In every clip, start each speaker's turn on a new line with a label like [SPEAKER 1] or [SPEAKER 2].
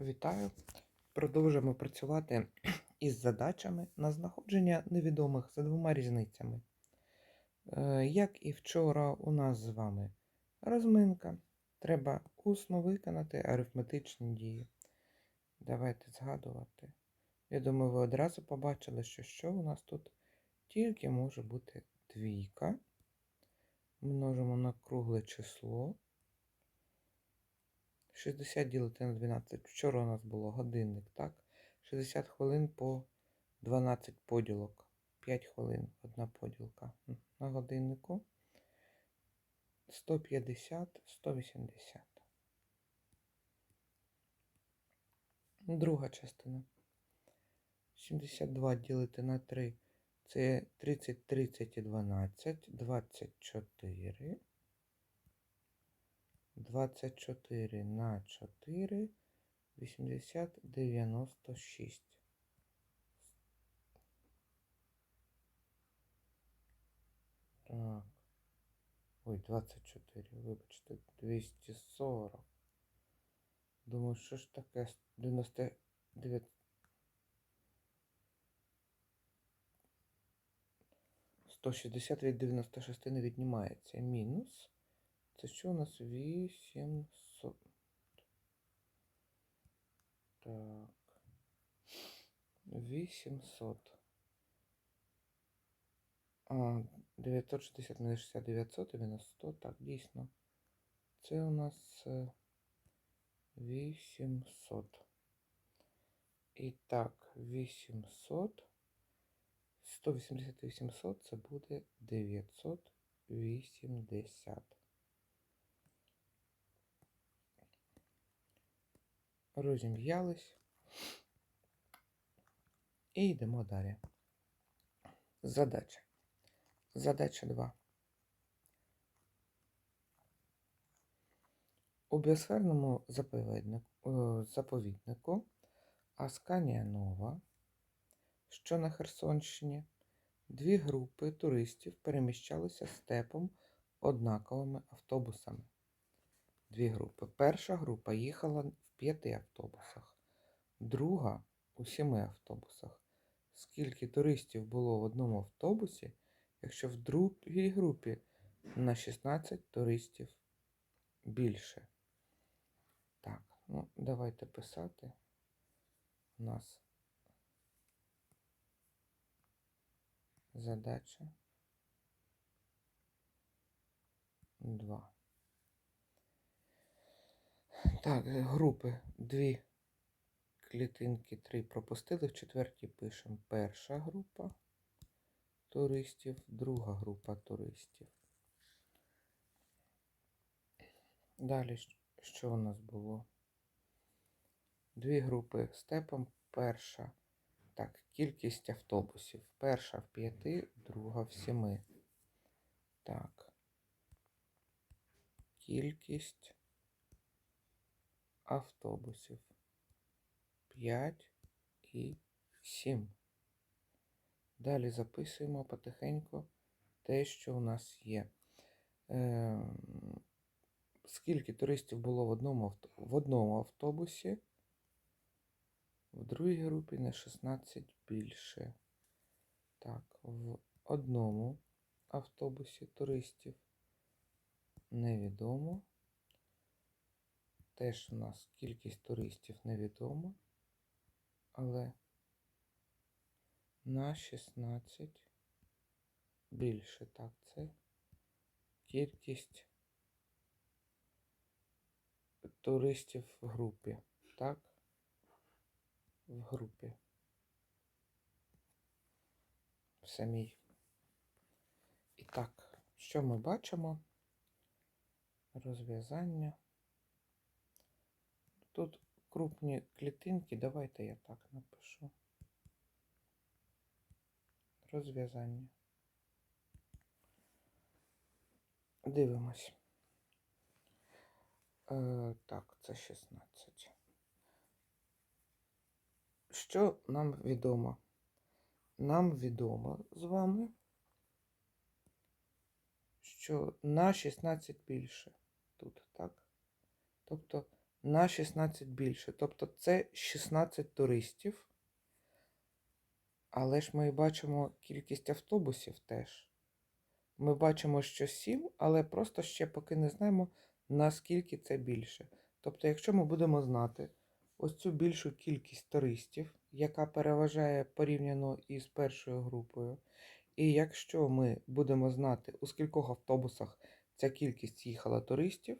[SPEAKER 1] Вітаю! Продовжуємо працювати із задачами на знаходження невідомих за двома різницями. Е, Як і вчора, у нас з вами розминка. Треба усно виконати арифметичні дії. Давайте згадувати. Я думаю, ви одразу побачили, що що у нас тут тільки може бути двійка. Множимо на кругле число. 60 ділити на 12. Вчора у нас було годинник, так? 60 хвилин по 12 поділок. 5 хвилин одна поділка на годиннику. 150, 180. Друга частина. 72 ділити на 3. Це 30, 30 і 12. 24. 24 на 4, 80, 96. Так. Ой, 24, вибачте, 240. Думаю, що ж таке 99. Сто шістдесят від 96 не віднімається. Мінус. Це що у нас 800? Так. 800. А, 960 на 60, 900 і мінус 100. Так, дійсно. Це у нас е, 800. І так, 800. 180 800 це буде 980. Розім'ялись і йдемо далі. Задача. Задача 2. У біосферному заповіднику, заповіднику Асканія Нова, що на Херсонщині, дві групи туристів переміщалися степом однаковими автобусами. Дві групи. Перша група їхала в п'яти автобусах, друга у сіми автобусах. Скільки туристів було в одному автобусі, якщо в другій групі на 16 туристів більше? Так, ну давайте писати. У нас задача 2. Так, е, групи дві клітинки, три пропустили. В четвертій пишемо перша група туристів, друга група туристів. Далі, що у нас було? Дві групи степом. Перша. Так, кількість автобусів. Перша в п'яти, друга в сіми. Так. Кількість автобусів 5 і 7. Далі записуємо потихеньку те, що у нас є. Е, Скільки туристів було в одному в одному автобусі, в другій групі на 16 більше. Так, в одному автобусі туристів невідомо. Теж у нас кількість туристів невідома, але на 16 більше. Так, це кількість туристів в групі. Так, в групі. В самій. І так, що ми бачимо? Розв'язання. Тут крупні клітинки, давайте я так напишу. Розв'язання. Дивимось. Е, Так, це 16. Що нам відомо? Нам відомо з вами, що на 16 більше тут, так? Тобто на 16 більше. Тобто це 16 туристів. Але ж ми бачимо кількість автобусів теж. Ми бачимо, що 7, але просто ще поки не знаємо, наскільки це більше. Тобто, якщо ми будемо знати ось цю більшу кількість туристів, яка переважає порівняно із першою групою, і якщо ми будемо знати, у скількох автобусах ця кількість їхала туристів,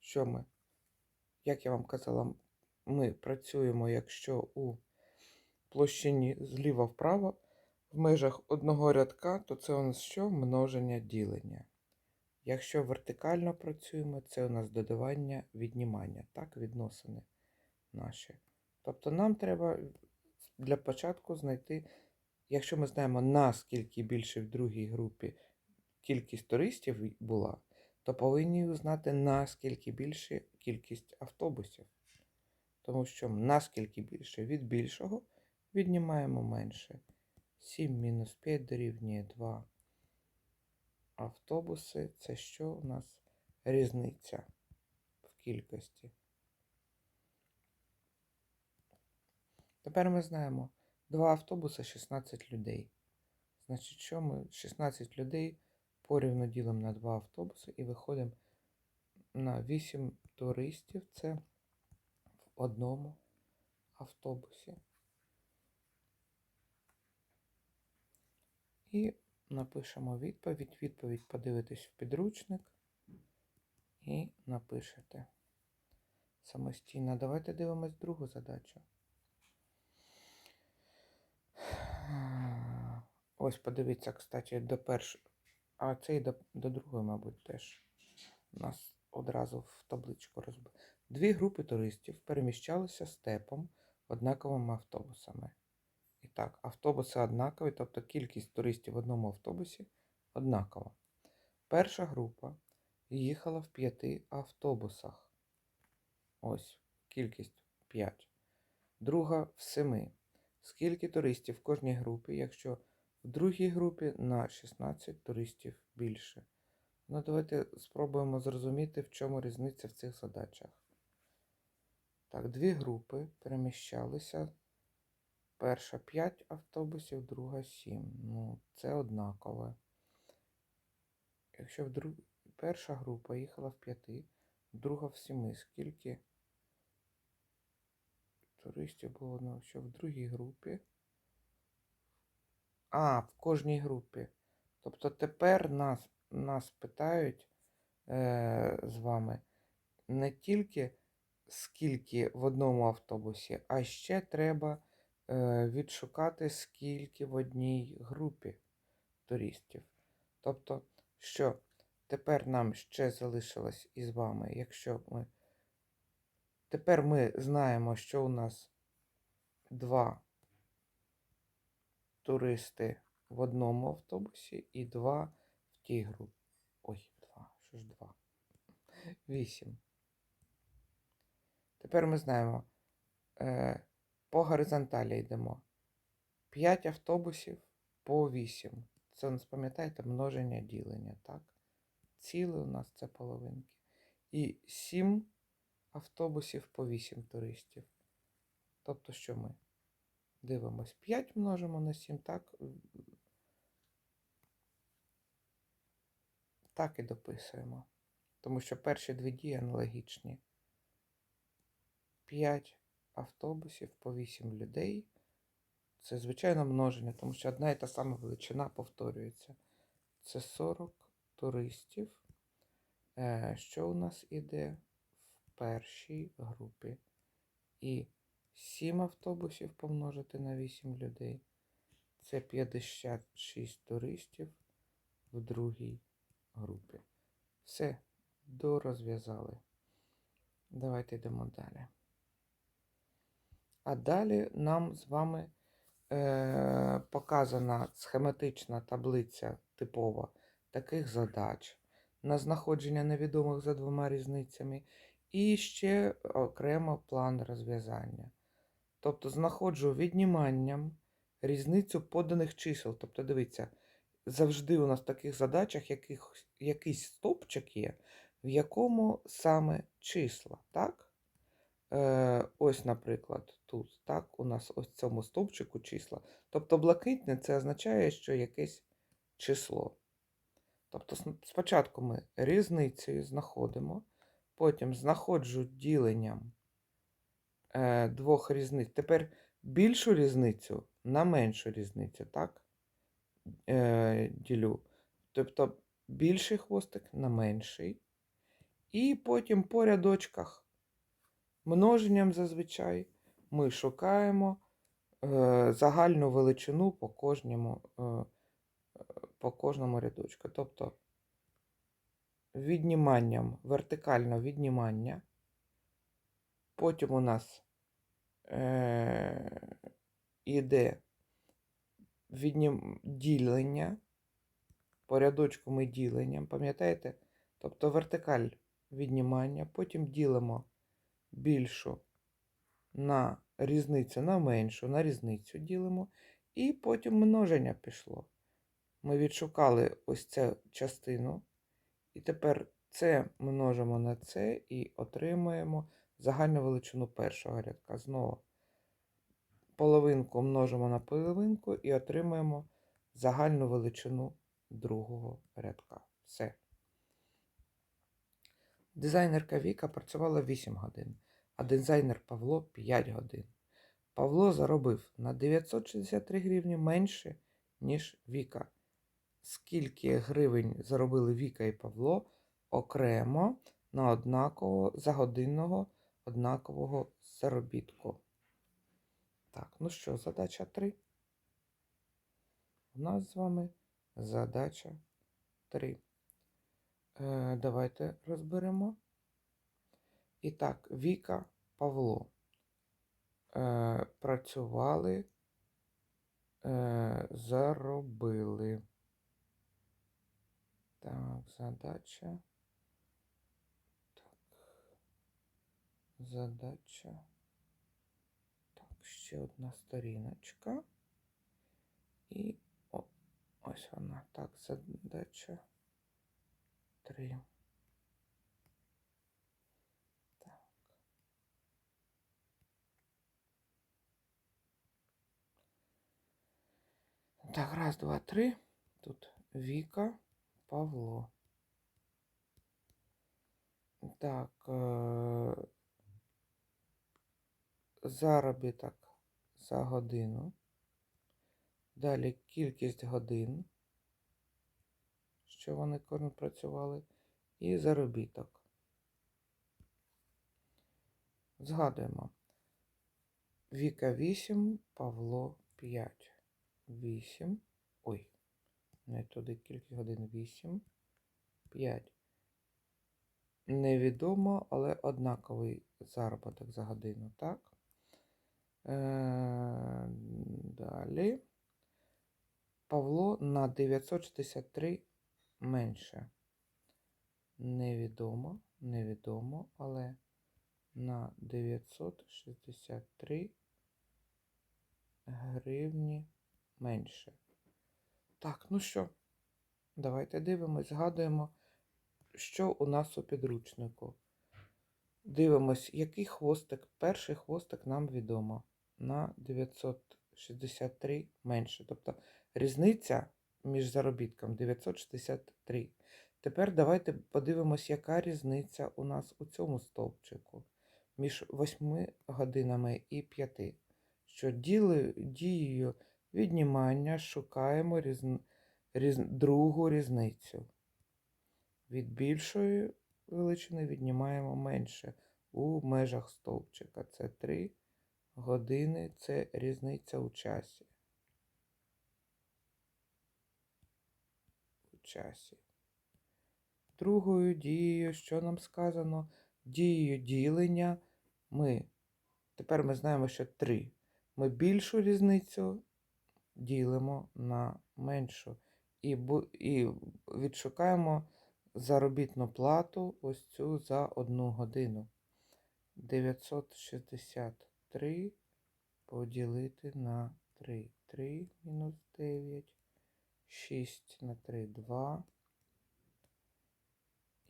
[SPEAKER 1] що ми, як я вам казала, ми працюємо, якщо у площині зліва вправо в межах одного рядка, то це у нас що? Множення ділення. Якщо вертикально працюємо, це у нас додавання віднімання, так, відносини наші. Тобто нам треба для початку знайти, якщо ми знаємо, наскільки більше в другій групі кількість туристів була, то повинні знати, наскільки більше кількість автобусів. Тому що наскільки більше від більшого віднімаємо менше. 7 мінус 5 дорівнює 2 автобуси. Це що у нас різниця в кількості. Тепер ми знаємо 2 автобуси 16 людей. Значить, що ми 16 людей порівну ділимо на 2 автобуси і виходимо на 8 туристів. Це в одному автобусі. І напишемо відповідь. Відповідь подивитесь в підручник і напишете самостійно. Давайте дивимось другу задачу. Ось подивіться, кстати, до першої, а це і до, до другої, мабуть, теж. Нас одразу в табличку розбив. Дві групи туристів переміщалися степом однаковими автобусами. І так, автобуси однакові, тобто кількість туристів в одному автобусі однакова. Перша група їхала в п'яти автобусах. Ось, кількість 5. Друга в семи. Скільки туристів в кожній групі, якщо в другій групі на 16 туристів більше? Ну, давайте спробуємо зрозуміти, в чому різниця в цих задачах. Так, дві групи переміщалися. Перша 5 автобусів, друга 7. Ну, це однакове. Якщо в друг... перша група їхала в 5, друга в 7. Скільки туристів було, ну, що в другій групі? А, в кожній групі. Тобто тепер нас, нас питають е, з вами не тільки скільки в одному автобусі, а ще треба е, відшукати, скільки в одній групі туристів. Тобто, що тепер нам ще залишилось із вами, якщо ми. Тепер ми знаємо, що у нас два туристи в одному автобусі і два в тій групі. Ой, два. Що ж два? Вісім. Тепер ми знаємо, е, по горизонталі йдемо. 5 автобусів по 8. Це пам'ятаєте, множення ділення, так? Ціле у нас це половинки. І 7 автобусів по 8 туристів. Тобто, що ми дивимось? 5 множимо на 7, так? Так і дописуємо. Тому що перші дві дії аналогічні. 5 автобусів по 8 людей. Це звичайно множення, тому що одна і та сама величина повторюється. Це 40 туристів. Е, Що у нас іде в першій групі? І 7 автобусів помножити на 8 людей. Це 56 туристів в другій групі. Все, дорозв'язали. Давайте йдемо далі. А далі нам з вами е, показана схематична таблиця типова таких задач на знаходження невідомих за двома різницями, і ще окремо план розв'язання. Тобто знаходжу відніманням різницю поданих чисел. Тобто, дивіться, завжди у нас в таких задачах яких, якийсь стовпчик є, в якому саме числа, так? Е, ось, наприклад, тут, так, у нас ось в цьому стовпчику числа. Тобто блакитне це означає, що якесь число. Тобто спочатку ми різницею знаходимо, потім знаходжу діленням е, двох різниць. Тепер більшу різницю на меншу різницю, так? Е, ділю. Тобто більший хвостик на менший. І потім по рядочках множенням зазвичай ми шукаємо е, загальну величину по кожному, е, по кожному рядочку. Тобто відніманням, вертикально віднімання. Потім у нас е, іде віднім... ділення. По рядочку ми діленням, пам'ятаєте? Тобто вертикаль віднімання, потім ділимо більшу на різницю на меншу, на різницю ділимо, і потім множення пішло. Ми відшукали ось цю частину, і тепер це множимо на це і отримуємо загальну величину першого рядка. Знову половинку множимо на половинку і отримуємо загальну величину другого рядка. Все. Дизайнерка Віка працювала 8 годин, а дизайнер Павло 5 годин. Павло заробив на 963 гривні менше, ніж Віка. Скільки гривень заробили Віка і Павло окремо на однаково за годинного однакового заробітку. Так, ну що, задача 3. У нас з вами задача 3. Е, давайте розберемо. І так, Віка, Павло е, працювали, е, заробили. Так, задача. Задача. Так, ще одна сторіночка. І о, ось вона. Так, задача. Три. Так. Так, раз, два, три. Тут Віка, Павло. Так. Заробіток за годину. Далі кількість годин, що вони кожен працювали, і заробіток. Згадуємо. Віка 8, Павло 5. 8. Ой, не туди кількість годин 8. 5. Невідомо, але однаковий заробіток за годину, так? Е, Далі. Павло на 963 менше. Невідомо, невідомо, але на 963 гривні менше. Так, ну що, давайте дивимось, згадуємо, що у нас у підручнику. Дивимось, який хвостик. Перший хвостик нам відомо на 963 менше. Тобто різниця між заробітком 963. Тепер давайте подивимось, яка різниця у нас у цьому стовпчику між 8 годинами і 5. Що дією віднімання шукаємо різ, різ, другу різницю. Від більшої величини віднімаємо менше у межах стовпчика. Це 3 години, це різниця у часі. У часі. Другою дією, що нам сказано? Дією ділення ми. Тепер ми знаємо, що 3. Ми більшу різницю ділимо на меншу. І, і відшукаємо заробітну плату ось цю за одну годину. 963 поділити на 3. 3 мінус 9. 6 на 3 2.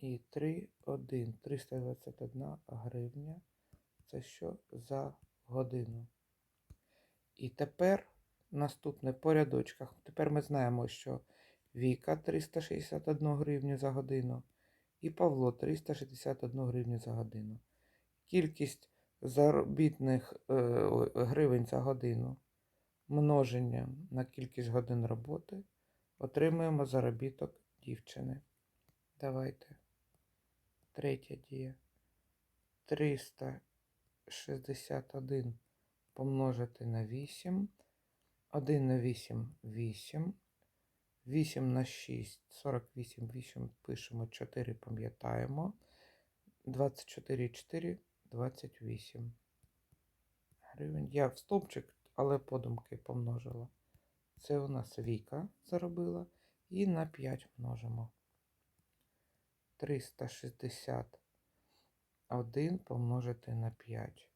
[SPEAKER 1] І 3 1. 321 гривня. Це що за годину? І тепер наступне по рядочках. Тепер ми знаємо, що Віка 361 гривню за годину і Павло 361 гривню за годину. Кількість заробітних е, гривень за годину множення на кількість годин роботи отримуємо заробіток дівчини. Давайте. Третя дія. 361 помножити на 8. 1 на 8 8. 8 на 6 48. 8 пишемо 4, пам'ятаємо. 24 4 28 гривень. Я в стовпчик, але подумки помножила. Це у нас Віка заробила. І на 5 множимо. 361 помножити на 5.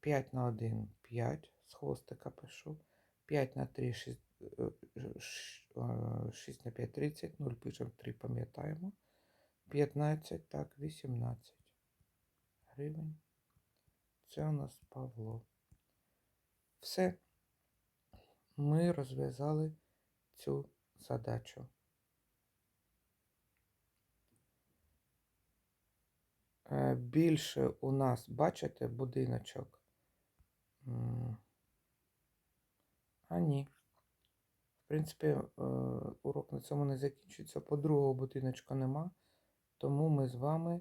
[SPEAKER 1] 5 на 1 5. З хвостика пишу. 5 на 3 6, 6 на 5 30. 0 пишемо 3, пам'ятаємо. 15, так, 18 гривень. Це у нас Павло. Все. Ми розв'язали цю задачу. Е, Більше у нас, бачите, будиночок. А ні. В принципі, е, урок на цьому не закінчується. По другого будиночка нема. Тому ми з вами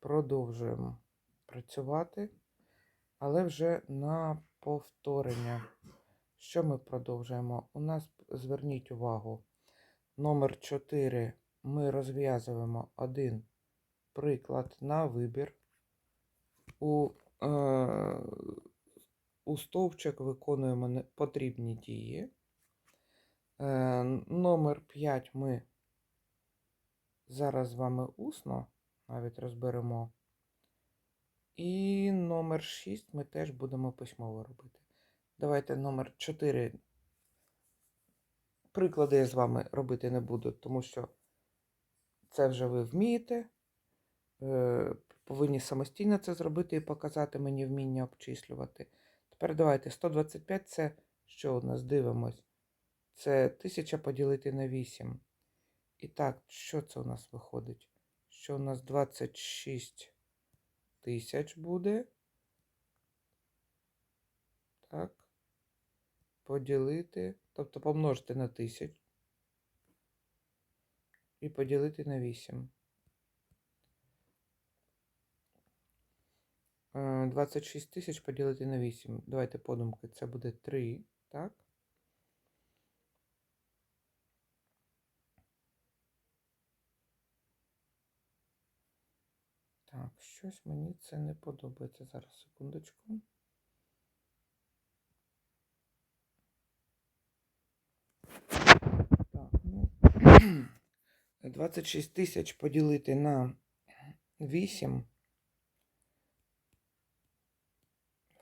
[SPEAKER 1] продовжуємо працювати, але вже на повторення. Що ми продовжуємо? У нас, зверніть увагу, номер 4 ми розв'язуємо один приклад на вибір. У, е, у стовпчик виконуємо потрібні дії. Е, номер 5 ми зараз з вами усно навіть розберемо. І номер 6 ми теж будемо письмово робити. Давайте номер 4. Приклади я з вами робити не буду, тому що це вже ви вмієте. Е, Повинні самостійно це зробити і показати мені вміння обчислювати. Тепер давайте 125 це що у нас дивимось? Це 1000 поділити на 8. І так, що це у нас виходить? Що у нас 26 тисяч буде. Так. Поділити, тобто помножити на 1000 і поділити на 8. Е, 26 тисяч поділити на 8. Давайте подумки. Це буде 3, так? Так, щось мені це не подобається. Зараз, секундочку. Так, ну, 26 тисяч поділити на 8.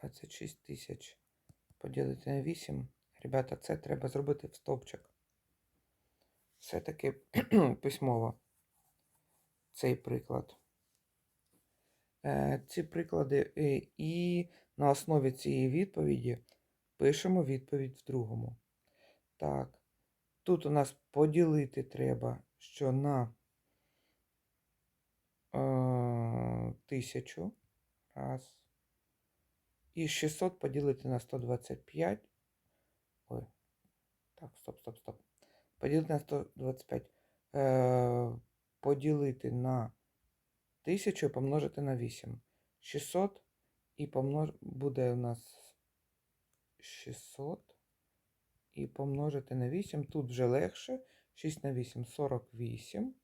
[SPEAKER 1] 26 тисяч поділити на 8. Ребята, це треба зробити в стовпчик. Все-таки письмово цей приклад. Е, Ці приклади е, і на основі цієї відповіді пишемо відповідь в другому. Так, тут у нас поділити треба, що на е, тисячу. Раз. І 600 поділити на 125. Ой. Так, стоп, стоп, стоп. Поділити на 125. Е, поділити на 1000 помножити на 8. 600 і помнож... буде у нас 600 і помножити на 8. Тут вже легше. 6 на 8 48.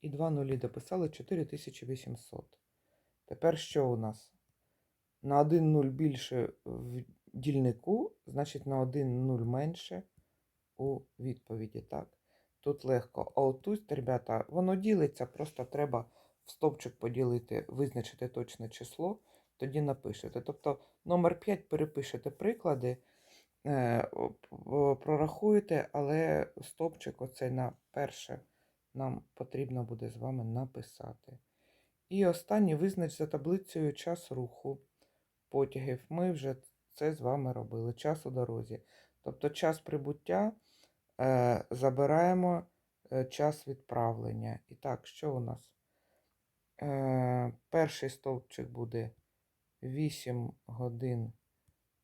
[SPEAKER 1] І 2 нулі дописали 4800. Тепер що у нас? На 1 0 більше в дільнику, значить на 1 0 менше у відповіді. Так? Тут легко. А отут, ребята, воно ділиться, просто треба в стовпчик поділити, визначити точне число, тоді напишете. Тобто номер 5 перепишете приклади, е, прорахуєте, але стовпчик оцей на перше нам потрібно буде з вами написати. І останнє визнач за таблицею час руху потягів. Ми вже це з вами робили. Час у дорозі. Тобто час прибуття е, забираємо е, час відправлення. І так, що у нас? Е, перший стовпчик буде 8 годин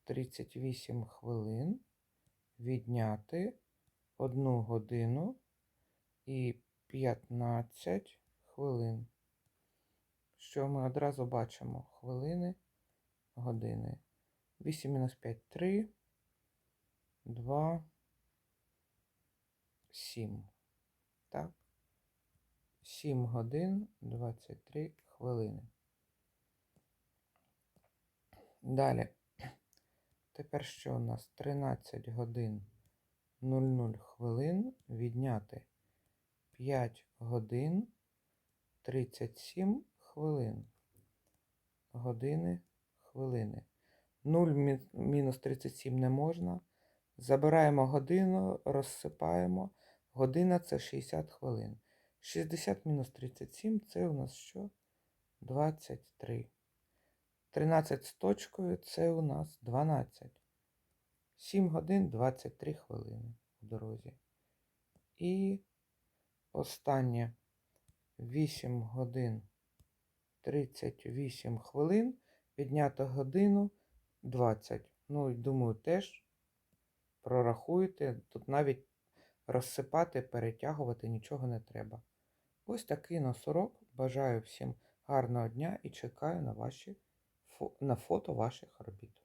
[SPEAKER 1] 38 хвилин. Відняти 1 годину і 15 хвилин. Що ми одразу бачимо? Хвилини, години. 8 мінус 5 3, 2, 7. Так. 7 годин 23 хвилини. Далі. Тепер що у нас? 13 годин 00 хвилин відняти 5 годин 37 хвилин. Години, хвилини. 0 мінус 37 не можна. Забираємо годину, розсипаємо. Година це 60 хвилин. 60 мінус 37 це у нас що? 23. 13 з точкою це у нас 12. 7 годин 23 хвилини в дорозі. І останнє 8 годин 38 хвилин. Підняти годину 20. Ну, думаю, теж прорахуйте. Тут навіть розсипати, перетягувати нічого не треба. Ось такий носорог. Бажаю всім гарного дня і чекаю на ваші на фото ваших робіт.